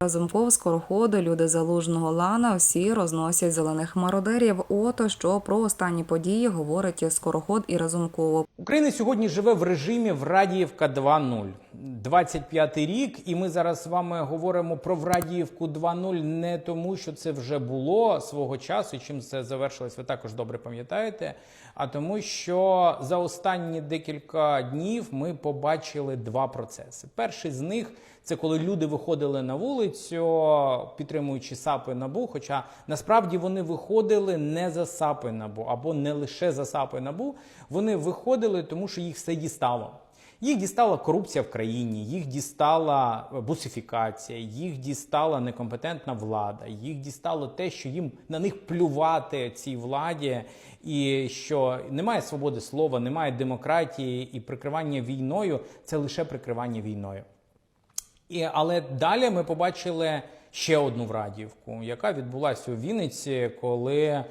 Разумков, скороходи, люди залужного лана всі розносять зелених мародерів. Ото що про останні події говорить скороход і Разумков. Україна сьогодні живе в режимі в Радіївка 2.0. 25-й рік, і ми зараз з вами говоримо про Врадіївку 2.0 не тому, що це вже було свого часу, чим це завершилось, ви також добре пам'ятаєте. А тому, що за останні декілька днів ми побачили два процеси. Перший з них це коли люди виходили на вулицю, підтримуючи САПи набу. Хоча насправді вони виходили не за САПи набу або не лише за САПи набу. Вони виходили, тому що їх все дістало. Їх дістала корупція в країні, їх дістала бусифікація, їх дістала некомпетентна влада, їх дістало те, що їм на них плювати цій владі, і що немає свободи слова, немає демократії, і прикривання війною це лише прикривання війною. І, але далі ми побачили ще одну Врадіївку, яка відбулася у Вінниці, коли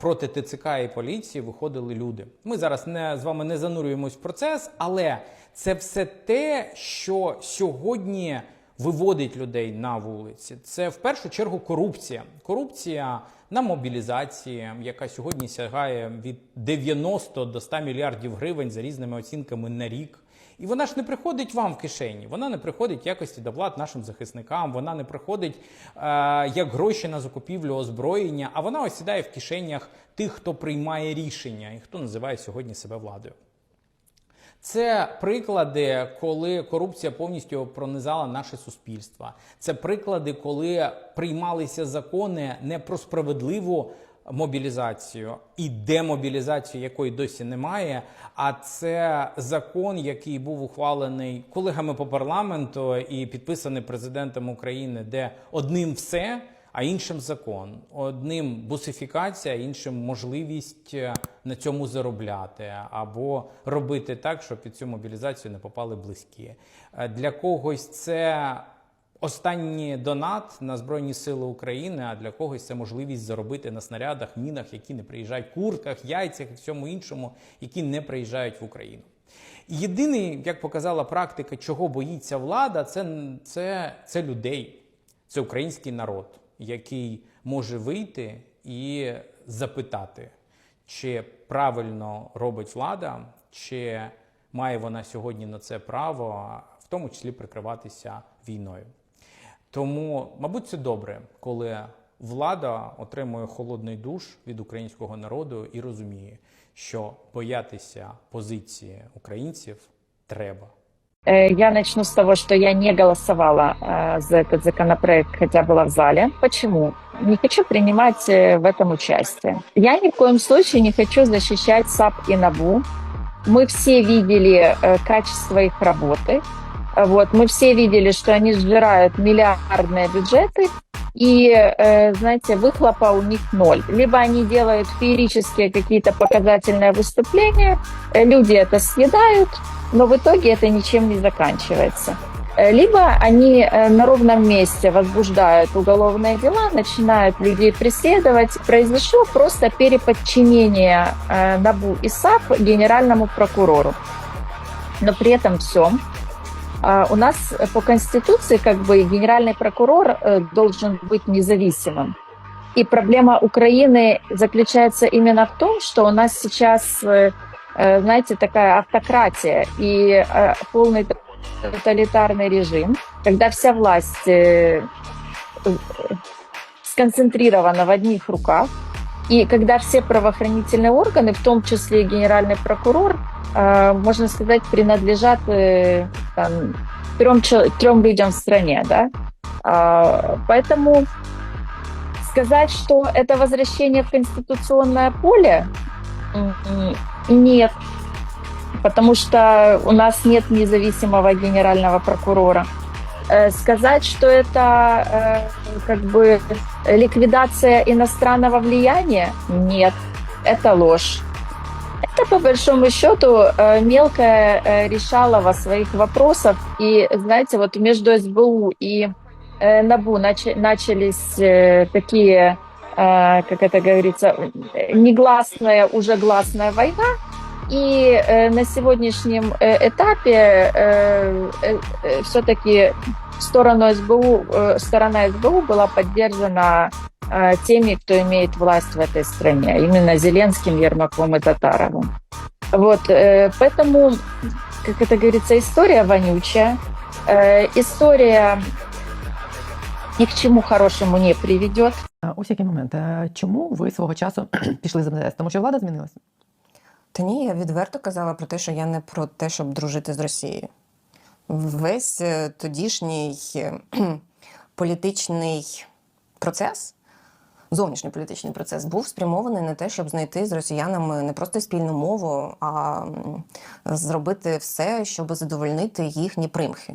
проти ТЦК і поліції виходили люди. Ми зараз не з вами не занурюємось в процес, але це все те, що сьогодні виводить людей на вулиці. Це в першу чергу корупція. Корупція на мобілізації, яка сьогодні сягає від 90 до 100 мільярдів гривень за різними оцінками на рік. І вона ж не приходить вам в кишені, вона не приходить якості доплат нашим захисникам, вона не приходить е, як гроші на закупівлю озброєння, а вона осідає в кишенях тих, хто приймає рішення і хто називає сьогодні себе владою. Це приклади, коли корупція повністю пронизала наше суспільство. Це приклади, коли приймалися закони не про справедливу мобілізацію і демобілізацію, якої досі немає. А це закон, який був ухвалений колегами по парламенту і підписаний президентом України, де одним все. А іншим закон, одним бусифікація, іншим можливість е, на цьому заробляти або робити так, щоб під цю мобілізацію не попали близькі. Е, Для когось це останній донат на Збройні Сили України, а для когось це можливість заробити на снарядах, мінах, які не приїжджають, куртках, яйцях і всьому іншому, які не приїжджають в Україну. Єдиний, як показала практика, чого боїться влада, це, це, це людей, це український народ, який може вийти і запитати, чи правильно робить влада, чи має вона сьогодні на це право, в тому числі прикриватися війною. Тому, мабуть, це добре, коли влада отримує холодний душ від українського народу і розуміє, що боятися позиції українців треба. Э, Я начну с того, что я не голосовала э, за этот законопроект, хотя была в зале. Почему? Не хочу принимать э, в этом участие. Я ни в коем случае не хочу защищать САП и НАБУ. Мы все видели э, качество их работы. Э, Вот, мы все видели, что они сжирают миллиардные бюджеты, и, э, знаете, выхлопа у них ноль. Либо они делают феерические какие-то показательные выступления, э, люди это съедают, но в итоге это ничем не заканчивается. Э, Либо они на ровном месте возбуждают уголовные дела, начинают людей преследовать. Произошло просто переподчинение НАБУ и САП генеральному прокурору. Но при этом всем а, у нас по Конституции как бы генеральный прокурор э, должен быть независимым. И проблема Украины заключается именно в том, что у нас сейчас, э, э, знаете, такая автократия и полный тоталитарный режим, когда вся власть сконцентрирована в одних руках, и когда все правоохранительные органы, в том числе и генеральный прокурор, э, можно сказать, принадлежат э, там, трем, трем людям в стране, да. А, Поэтому сказать, что это возвращение в конституционное поле, нет, потому что у нас нет независимого генерального прокурора. Э, Сказать, что это э, как бы ликвидация иностранного влияния, нет, это ложь. Это по большому счету э, мелкое э, решалово своих вопросов. И знаете, вот между СБУ и НАБУ нач- начались такие, как это говорится, негласная, уже гласная война. И э, на сегодняшнем э, этапе э, э, э, все-таки в сторону СБУ, э, сторона СБУ была поддержана э, теми, кто имеет власть в этой стране, именно Зеленским, Ермаком и Татаровым. Вот, э, поэтому, как это говорится, история вонючая, э, история ни к чему хорошему не приведет. Е, Ось який момент. Е, Чому ви свого часу пішли з МЗС? Тому що влада змінилася? Та ні, я відверто казала про те, що я не про те, щоб дружити з Росією. Весь е, тодішній політичний процес, зовнішній політичний процес, був спрямований на те, щоб знайти з росіянами не просто спільну мову, а зробити все, щоб задовольнити їхні примхи.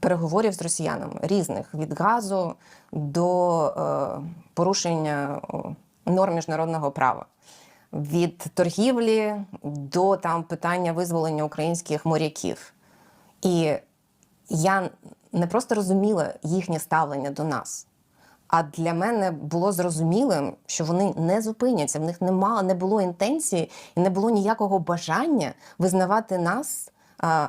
переговорів з росіянами різних від газу до е, порушення норм міжнародного права. Від торгівлі до там питання визволення українських моряків. І я не просто розуміла їхнє ставлення до нас. А для мене було зрозумілим, що вони не зупиняться. В них нема, не було інтенції і не було ніякого бажання визнавати нас а,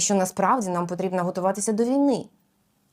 і що насправді нам потрібно готуватися до війни,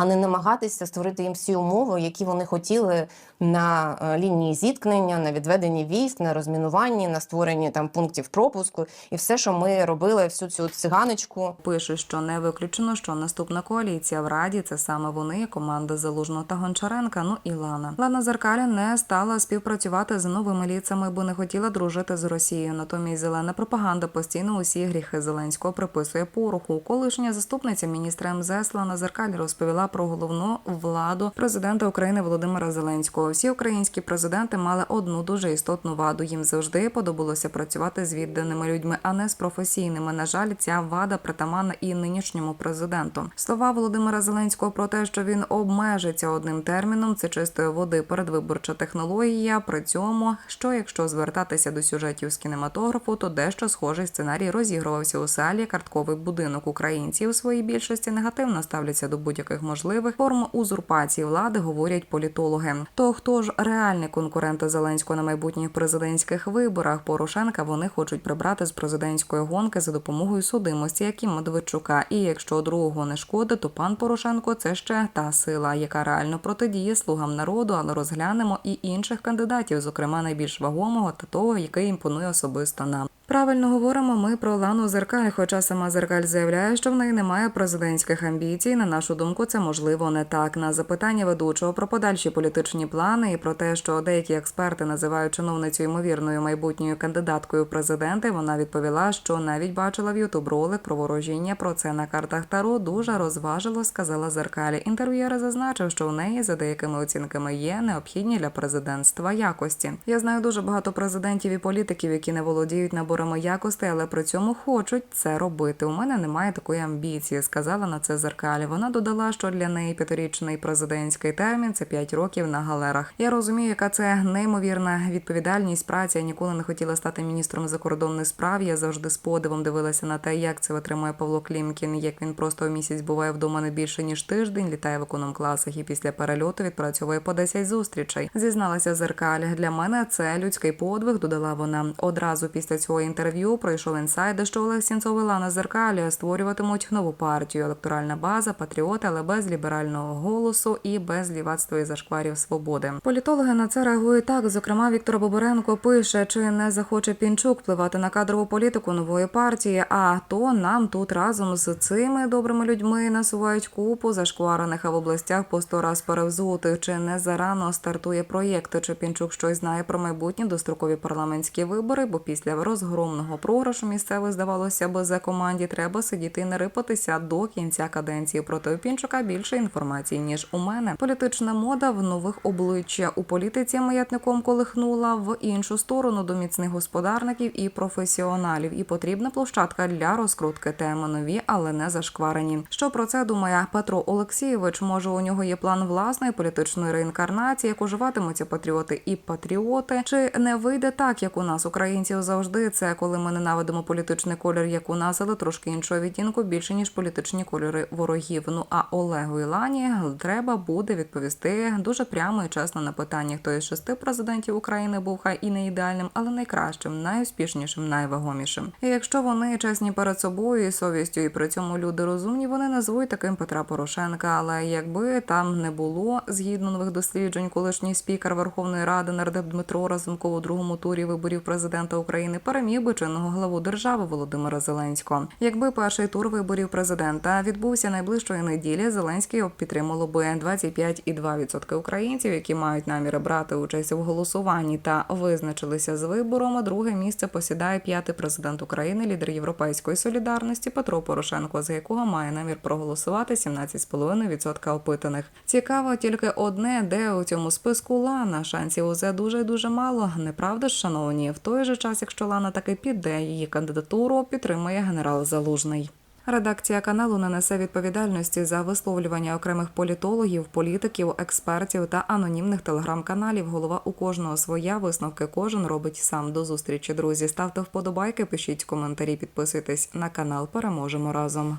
а не намагатися створити їм всі умови, які вони хотіли на е, лінії зіткнення, на відведенні військ, на розмінуванні, на створенні там пунктів пропуску, і все, що ми робили, всю цю циганочку. Пише, що не виключено, що наступна коаліція в Раді це саме вони, команда Залужного та Гончаренка, ну і Лана. Лана Зеркаля не стала співпрацювати з новими ліцами, бо не хотіла дружити з Росією. Натомість зелена пропаганда постійно усі гріхи Зеленського приписує пороху. Колишня заступниця міністра МЗС Лана Зеркаль розповіла про головну владу президента України Володимира Зеленського. Всі українські президенти мали одну дуже істотну ваду. Їм завжди подобалося працювати з відданими людьми, а не з професійними. На жаль, ця вада притаманна і нинішньому президенту. Слова Володимира Зеленського про те, що він обмежиться одним терміном, це чистої води передвиборча технологія. При цьому, що якщо звертатися до сюжетів з кінематографу, то дещо схожий сценарій розігрувався у салі картковий будинок. Українці у своїй більшості негативно ставляться до будь-яких можливих форм узурпації влади, говорять політологи. То хто ж реальний конкурент Зеленського на майбутніх президентських виборах? Порошенка вони хочуть прибрати з президентської гонки за допомогою судимості, як і Медведчука. І якщо другого не шкода, то пан Порошенко це ще та сила, яка реально протидіє слугам народу, але розглянемо і інших кандидатів, зокрема найбільш вагомого та того, який імпонує особисто нам. Правильно говоримо ми про Лану Зеркаль, хоча сама Зеркаль заявляє, що в неї немає президентських амбіцій. На нашу думку, це можливо не так. На запитання ведучого про подальші політичні плани і про те, що деякі експерти називають чиновницю ймовірною майбутньою кандидаткою в президенти, вона відповіла, що навіть бачила в Ютуб ролик про ворожіння про це на картах Таро. Дуже розважило, сказала Зеркалі. Інтерв'єр зазначив, що у неї за деякими оцінками є необхідні для президентства якості. Я знаю дуже багато президентів і політиків, які не володіють наборами якостей, але при цьому хочуть це робити. У мене немає такої амбіції, сказала на це Зеркалі. Вона додала, що для неї п'ятирічний президентський термін це п'ять років на галерах. Я розумію, яка це неймовірна відповідальність праці. Я ніколи не хотіла стати міністром закордонних справ. Я завжди з подивом дивилася на те, як це витримує Павло Клімкін, як він просто в місяць буває вдома не більше ніж тиждень, літає в економ-класах і після перельоту відпрацьовує по 10 зустрічей. Зізналася Зеркаля. Для мене це людський подвиг. Додала вона одразу після цього інтерв'ю пройшов інсайди, що Олег Сінцов і Лана Зеркалі створюватимуть нову партію. Електоральна база, патріоти, але без ліберального голосу і без лівацтва і зашкварів свободи. Політологи на це реагують так. Зокрема, Віктор Боборенко пише, чи не захоче Пінчук впливати на кадрову політику нової партії. А то нам тут разом з цими добрими людьми насувають купу зашкварених, а в областях по сто раз перевзутих. Чи не зарано стартує проєкт? Чи Пінчук щось знає про майбутні дострокові парламентські вибори? Бо після розгромного програшу місцевих здавалося б за команді треба сидіти і не рипатися до кінця каденції. Проти у Пінчука більше інформації ніж у мене. Політична мода в нових обличчя у політиці маятником колихнула в іншу сторону до міцних господарників і професіоналів. І потрібна площадка для розкрутки теми нові, але не зашкварені. Що про це думає Петро Олексійович? Може, у нього є план власної політичної реінкарнації, як уживатимуться патріоти і патріоти? Чи не вийде так, як у нас українців завжди? Це коли ми ненавидимо політичний колір, як у нас, але трошки іншого відтінку більше ніж політичні кольори ворогів. Ну а Олегу Ілані треба буде відповісти дуже прямо і чесно на питання, хто із шести президентів України був хай і не ідеальним, але найкращим, найуспішнішим, найвагомішим. І якщо вони чесні перед собою і совістю, і при цьому люди розумні, вони назвуть таким Петра Порошенка. Але якби там не було згідно нових досліджень, колишній спікер Верховної Ради нардеп Дмитро Разумков у другому турі виборів президента України переміг би чинного главу держави Володимира Зеленського. Якби перший тур виборів президента відбувся найближчої неділі, Зеленський підтримало би 25,2% українців, які мають наміри брати участь у голосуванні та визначилися з вибором. А Друге місце посідає п'ятий президент України, лідер Європейської солідарності Петро Порошенко, за якого має намір проголосувати 17,5% опитаних. Цікаво тільки одне, де у цьому списку Лана. Шансів узе дуже дуже мало. Неправда ж, шановні? В той же час, якщо Лана таки піде її кандидатуру, підтримує генерал Залужний. Редакція каналу не несе відповідальності за висловлювання окремих політологів, політиків, експертів та анонімних телеграм-каналів. Голова у кожного своя висновки кожен робить сам. До зустрічі, друзі. Ставте вподобайки, пишіть коментарі, підписуйтесь на канал. Переможемо разом.